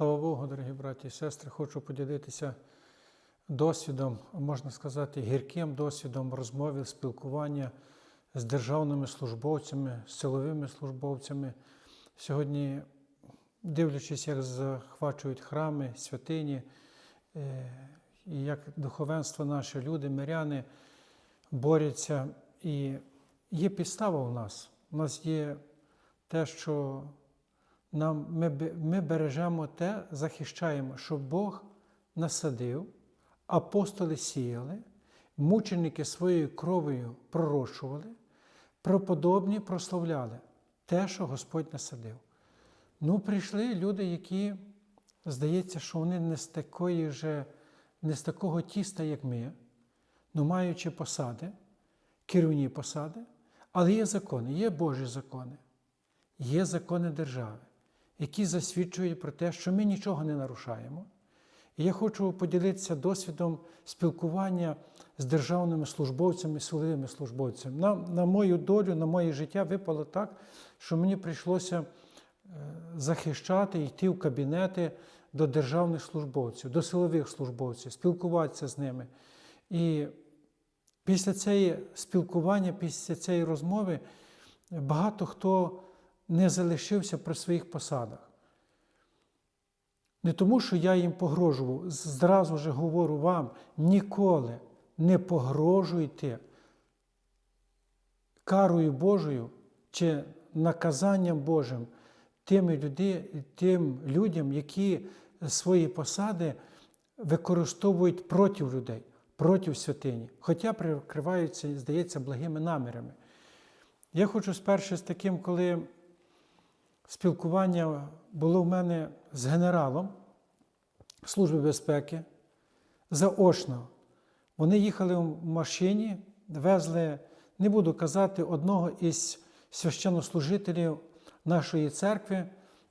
Слава Богу, дорогі браті і сестри, хочу поділитися досвідом, можна сказати, гірким досвідом розмови, спілкування з державними службовцями, з силовими службовцями. Сьогодні, дивлячись, як захвачують храми, святині, е, і як духовенство наше, люди, миряни борються. І є підстава у нас. У нас є те, що нам, ми, ми бережемо те, захищаємо, що Бог насадив, апостоли сіяли, мученики своєю кров'ю пророщували, преподобні прославляли те, що Господь насадив. Ну, прийшли люди, які, здається, що вони не з такої вже, не з такого тіста, як ми, ну маючи посади, керівні посади, але є закони, є Божі закони, є закони держави, які засвідчують про те, що ми нічого не нарушаємо. І я хочу поділитися досвідом спілкування з державними службовцями, силовими службовцями. На, на мою долю, на моє життя випало так, що мені прийшлося е, захищати, йти в кабінети до державних службовців, до силових службовців, спілкуватися з ними. І після цієї спілкування, після цієї розмови багато хто не залишився при своїх посадах. Не тому, що я їм погрожував, зразу же говорю вам, ніколи не погрожуйте карою Божою чи наказанням Божим люди, тим людям, які свої посади використовують проти людей, проти святині, хоча прикриваються, здається, благими намірами. Я хочу спершу з таким, коли спілкування було в мене з генералом Служби безпеки заочно. Вони їхали в машині, везли, не буду казати, одного із священнослужителів нашої церкви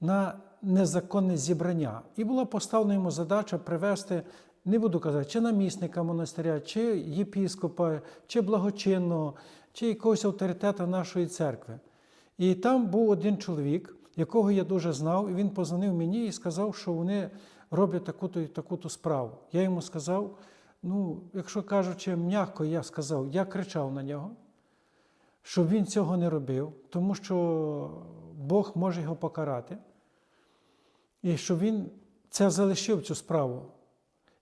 на незаконне зібрання. І була поставлена йому задача привезти, не буду казати, чи намісника монастиря, чи єпіскопа, чи благочинного, чи якогось авторитета нашої церкви. І там був один чоловік, якого я дуже знав, і він позвонив мені і сказав, що вони роблять таку-то і таку-то справу. Я йому сказав, ну, якщо кажучи, м'яко, я сказав, я кричав на нього, щоб він цього не робив, тому що Бог може його покарати, і щоб він це залишив цю справу.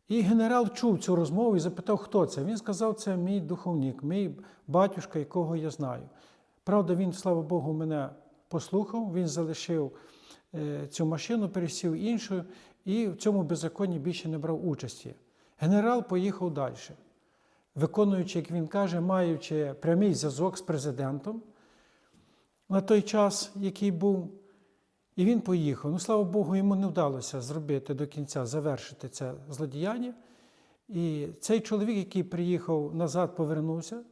І генерал чув цю розмову і запитав, хто це. Він сказав, це мій духовник, мій батюшка, якого я знаю. Правда, він, слава Богу, мене послухав, він залишив е, цю машину, пересів іншу, і в цьому беззаконні більше не брав участі. Генерал поїхав далі, виконуючи, як він каже, маючи прямий зв'язок з президентом на той час, який був. І він поїхав. Ну, слава Богу, йому не вдалося зробити до кінця, завершити це злодіяння. І цей чоловік, який приїхав назад, повернувся.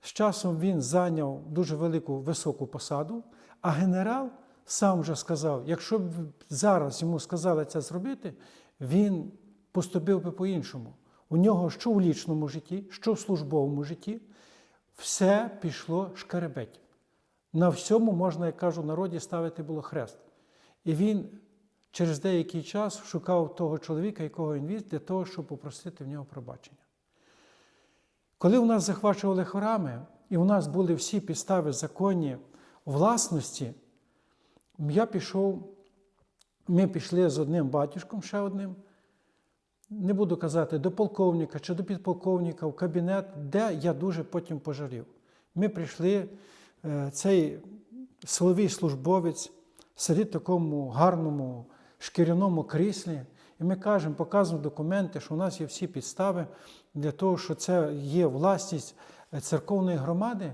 З часом він зайняв дуже велику високу посаду, а генерал сам вже сказав: якщо б зараз йому сказали це зробити, він поступив би по-іншому. У нього що в лічному житті, що в службовому житті, все пішло шкеребеть. На всьому можна, як кажу, народі ставити було хрест. І він через деякий час шукав того чоловіка, якого він віз, для того, щоб попросити в нього пробачення. Коли у нас захвачували храми, і у нас були всі підстави законні власності, я пішов, ми пішли з одним батюшком, ще одним, не буду казати, до полковника чи до підполковника в кабінет, де я дуже потім пожалів. Ми прийшли, е, цей силовий службовець сидить в такому гарному шкіряному кріслі, і ми кажемо, показуємо документи, що у нас є всі підстави для того, що це є власність церковної громади.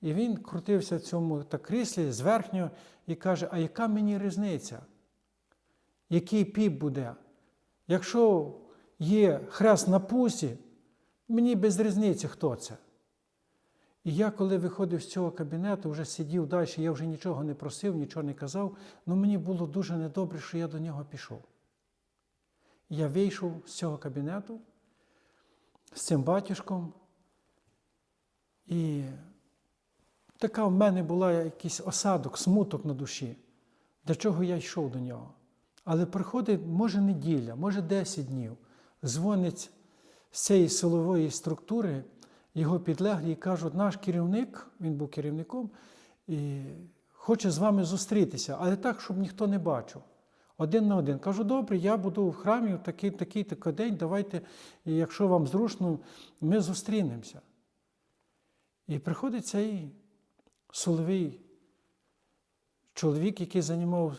І він крутився в цьому так кріслі зверхньо і каже: А яка мені різниця? Який піп буде? Якщо є хрест на пусі, мені без різниці, хто це. І я, коли виходив з цього кабінету, вже сидів далі, я вже нічого не просив, нічого не казав, але мені було дуже недобре, що я до нього пішов. Я вийшов з цього кабінету з цим батюшком, і така в мене була якийсь осадок, смуток на душі, для чого я йшов до нього. Але приходить, може, неділя, може 10 днів, дзвонить з цієї силової структури його підлеглі і кажуть, наш керівник, він був керівником, і хоче з вами зустрітися, але так, щоб ніхто не бачив. Один на один. Кажу, добре, я буду в храмі в такий такий такий день, давайте, якщо вам зручно, ми зустрінемося. І приходить цей соловий чоловік, який займав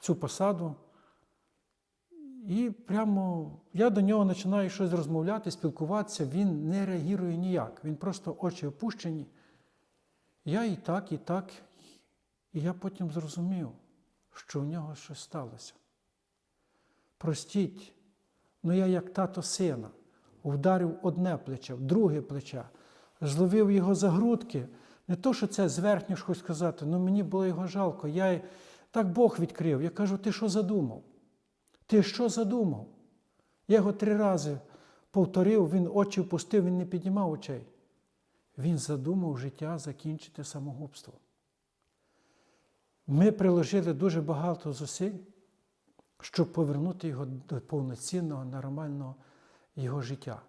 цю посаду. І прямо я до нього починаю щось розмовляти, спілкуватися, він не реагує ніяк. Він просто очі опущені. Я і так, і так. І я потім зрозумів, що в нього щось сталося. Простіть, ну я як тато сина, вдарив одне плече, друге плече, зловив його за грудки. Не то, що це зверхньо хоч сказати, ну мені було його жалко. Я так Бог відкрив. Я кажу, ти що задумав? Ти що задумав? Я його три рази повторив, він очі впустив, він не піднімав очей. Він задумав життя закінчити самогубство. Ми приложили дуже багато зусиль, щоб повернути його до повноцінного, нормального його життя.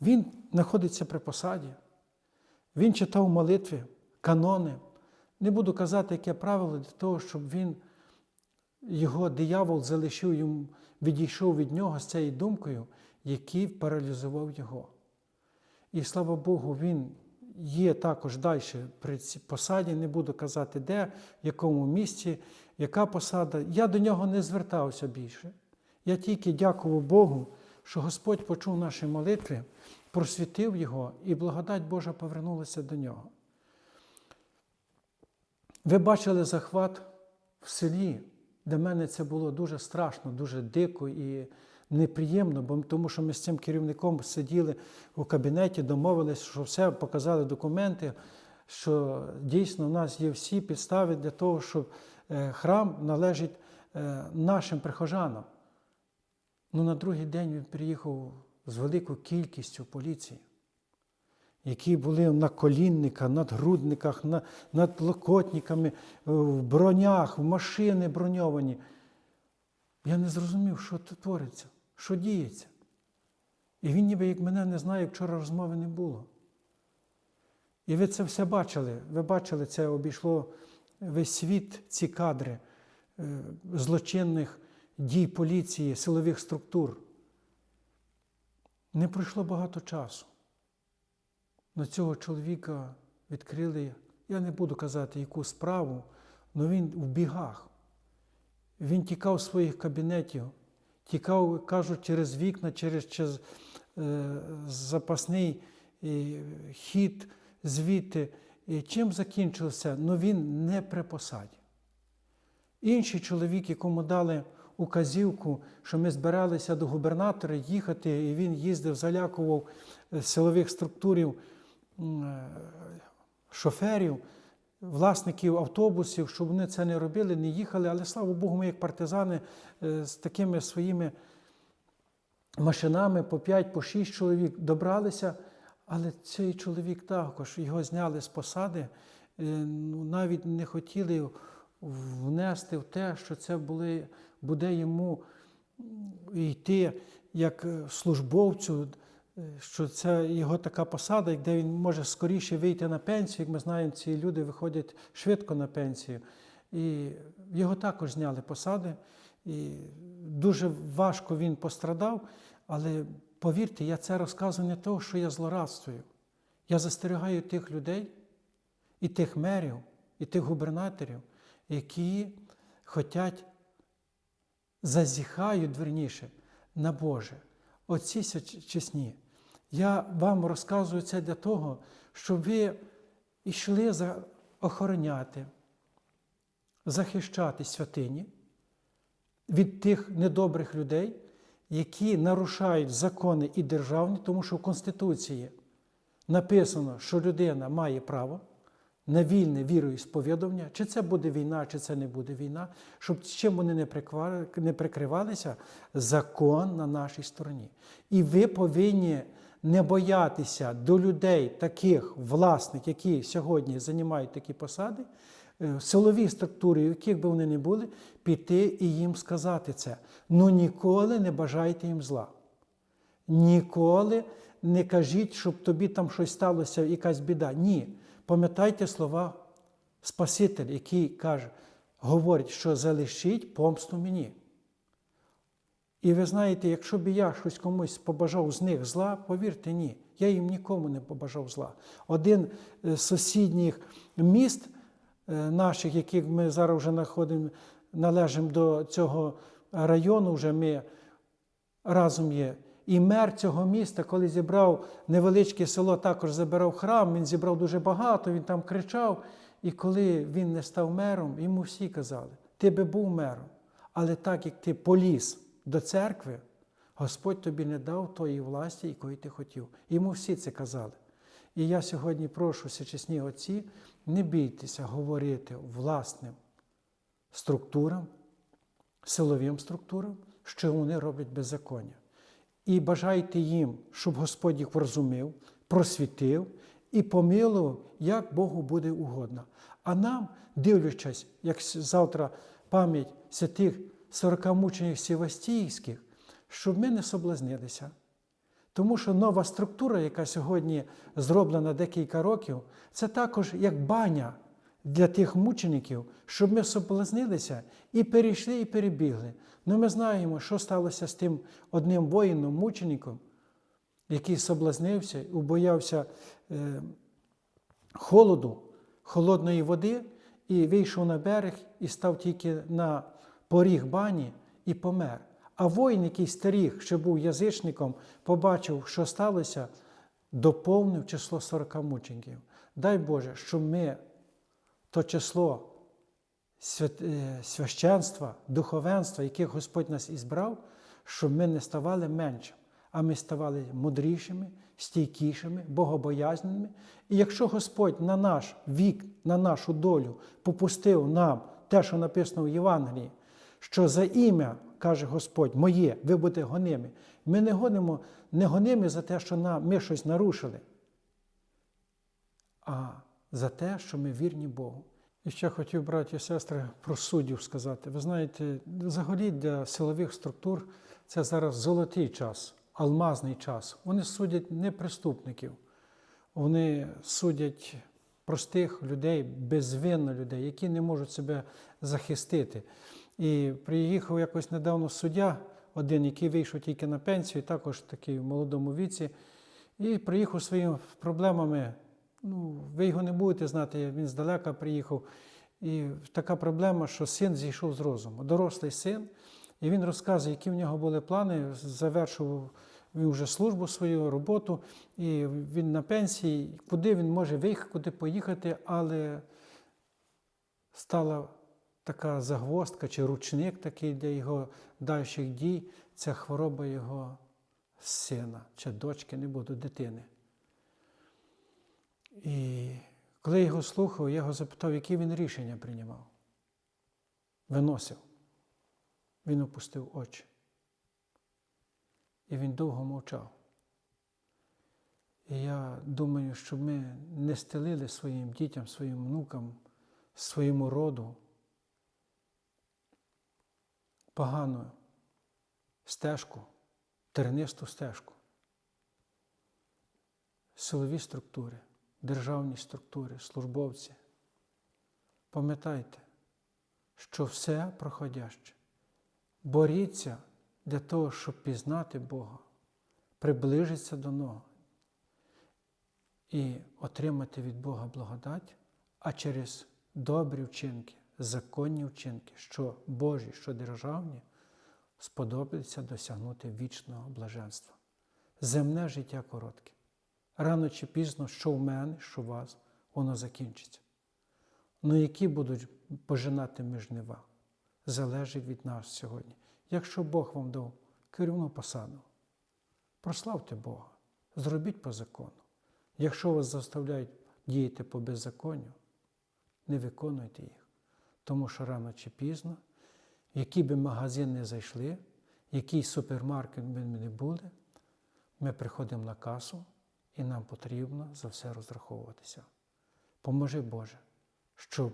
Він знаходиться при посаді, він читав молитви, канони. Не буду казати, яке правило для того, щоб він, його диявол залишив йому, відійшов від нього з цією думкою, який паралізував його. І слава Богу, він є також далі при цій посаді, не буду казати де, в якому місці, яка посада. Я до нього не звертався більше. Я тільки дякував Богу, що Господь почув наші молитви, просвітив його, і благодать Божа повернулася до нього. Ви бачили захват в селі. Для мене це було дуже страшно, дуже дико і неприємно, бо тому що ми з цим керівником сиділи у кабінеті, домовились, що все показали документи, що дійсно у нас є всі підстави для того, щоб е, храм належить е, нашим прихожанам. Ну, на другий день він приїхав з великою кількістю поліції, які були на колінниках, надгрудниках, на, над локотниками, в бронях, в машини броньовані. Я не зрозумів, що тут твориться, що діється. І він ніби як мене не знає, вчора розмови не було. І ви це все бачили. Ви бачили, це обійшло весь світ, ці кадри е, злочинних дій поліції, силових структур. Не пройшло багато часу. На цього чоловіка відкрили, я не буду казати, яку справу, але він в бігах. Він тікав з своїх кабінетів, тікав, кажуть, через вікна, через, через е, запасний е, хід звідти. І чим закінчився? Ну він не при посаді. Інший чоловік, якому дали указівку, що ми збиралися до губернатора їхати, і він їздив, залякував е, силових структурів е, шоферів, власників автобусів, щоб вони це не робили, не їхали. Але слава Богу, ми як партизани е, з такими своїми машинами по 5, по 6 чоловік добралися. Але цей чоловік також його зняли з посади, ну, навіть не хотіли внести в те, що це були, буде йому йти як е, службовцю, е, що це його така посада, де він може скоріше вийти на пенсію. Як ми знаємо, ці люди виходять швидко на пенсію. І його також зняли посади. І дуже важко він пострадав, але повірте, я це розказую не того, що я злорадствую. Я застерігаю тих людей, і тих мерів, і тих губернаторів, які хочуть, зазіхають верніше на Боже. Ся чесні. Я вам розказую це для того, щоб ви йшли за охороняти, захищати святині від тих недобрих людей, які нарушають закони і державні, тому що в Конституції написано, що людина має право на вільне віроісповідування, чи це буде війна, чи це не буде війна, щоб чим вони не прикривалися, закон на нашій стороні. І ви повинні не боятися до людей, таких власних, які сьогодні займають такі посади, е, силові структури, яких би вони не були, піти і їм сказати це. Ну ніколи не бажайте їм зла. Ніколи не кажіть, щоб тобі там щось сталося, якась біда. Ні. Пам'ятайте слова Спасителя, який каже, говорить, що залишіть помсту мені. І ви знаєте, якщо б я щось комусь побажав з них зла, повірте, ні, я їм нікому не побажав зла. Один з сусідніх міст е, наших, яких ми зараз вже знаходимо, належимо до цього району, вже ми разом є. І мер цього міста, коли зібрав невеличке село, також забирав храм, він зібрав дуже багато, він там кричав. І коли він не став мером, йому всі казали: ти би був мером, але так як ти поліз до церкви, Господь тобі не дав тої власті, якої ти хотів. Йому всі це казали. І я сьогодні прошу всечесні отці, не бійтеся говорити власним структурам, силовим структурам, що вони роблять беззаконня. І бажайте їм, щоб Господь їх врозумів, просвітив і помилував, як Богу буде угодно. А нам, дивлячись, як завтра пам'ять святих 40 мучених Сівастійських, щоб ми не соблазнилися. Тому що нова структура, яка сьогодні зроблена декілька років, це також як баня для тих мучеників, щоб ми соблазнилися і перейшли, і перебігли. Ну ми знаємо, що сталося з тим одним воїном, мучеником, який соблазнився і убоявся е, холоду, холодної води, і вийшов на берег і став тільки на поріг бані і помер. А воїн, який старіг, що був язичником, побачив, що сталося, доповнив число 40 мучеників. Дай Боже, щоб ми то число священства, духовенства, яких Господь нас ізбрав, щоб ми не ставали меншим, а ми ставали мудрішими, стійкішими, богобоязненими. І якщо Господь на наш вік, на нашу долю попустив нам те, що написано в Євангелії, що за ім'я, каже Господь, моє, ви будете гоними. Ми не гонимо, не гоними за те, що ми щось нарушили, а за те, що ми вірні Богу. І ще хотів, браті і сестри, про суддів сказати. Ви знаєте, взагалі для силових структур це зараз золотий час, алмазний час. Вони судять не преступників, вони судять простих людей, безвинно людей, які не можуть себе захистити. І приїхав якось недавно суддя, один, який вийшов тільки на пенсію, також такий в молодому віці, і приїхав своїми проблемами. Ну, ви його не будете знати, він здалека приїхав. І така проблема, що син зійшов з розуму. Дорослий син, і він розказує, які в нього були плани, завершував він вже службу свою, роботу, і він на пенсії, куди він може виїхати, куди поїхати, але стала така загвоздка чи ручник такий для його дальших дій це хвороба його сина чи дочки, не буду, дитини. І коли я його слухав, я його запитав, які він рішення приймав. Виносив. Він опустив очі. І він довго мовчав. І я думаю, щоб ми не стелили своїм дітям, своїм внукам, своєму роду погану стежку, тернисту стежку, силові структури державні структури, службовці. Пам'ятайте, що все проходяще. Боріться для того, щоб пізнати Бога, приближитися до Нього і отримати від Бога благодать, а через добрі вчинки, законні вчинки, що Божі, що державні, сподобається досягнути вічного блаженства. Земне життя коротке рано чи пізно, що в мене, що в вас, воно закінчиться. Ну, які будуть пожинати ми жнива, залежить від нас сьогодні. Якщо Бог вам дав керівну посаду, прославте Бога, зробіть по закону. Якщо вас заставляють діяти по беззаконню, не виконуйте їх. Тому що рано чи пізно, в який би магазин не зайшли, який супермаркет ми не були, ми приходимо на касу і нам потрібно за все розраховуватися. Поможи Боже, щоб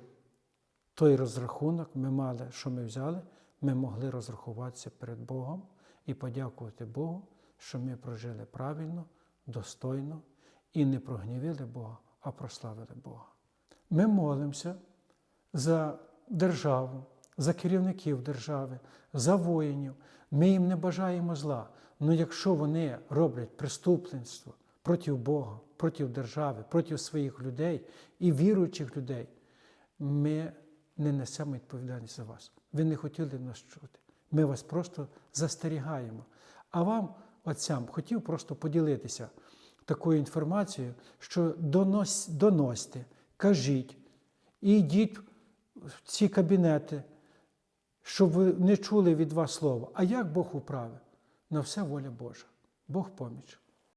той розрахунок ми мали, що ми взяли, ми могли розрахуватися перед Богом і подякувати Богу, що ми прожили правильно, достойно і не прогнівили Бога, а прославили Бога. Ми молимося за державу, за керівників держави, за воїнів. Ми їм не бажаємо зла. Але якщо вони роблять преступництво проти Бога, проти держави, проти своїх людей і віруючих людей, ми не несемо відповідальність за вас. Ви не хотіли нас чути. Ми вас просто застерігаємо. А вам, отцям, хотів просто поділитися такою інформацією, що донось, доносьте, кажіть, і йдіть в ці кабінети, щоб ви не чули від вас слова. А як Бог управив? На все воля Божа. Бог поміч.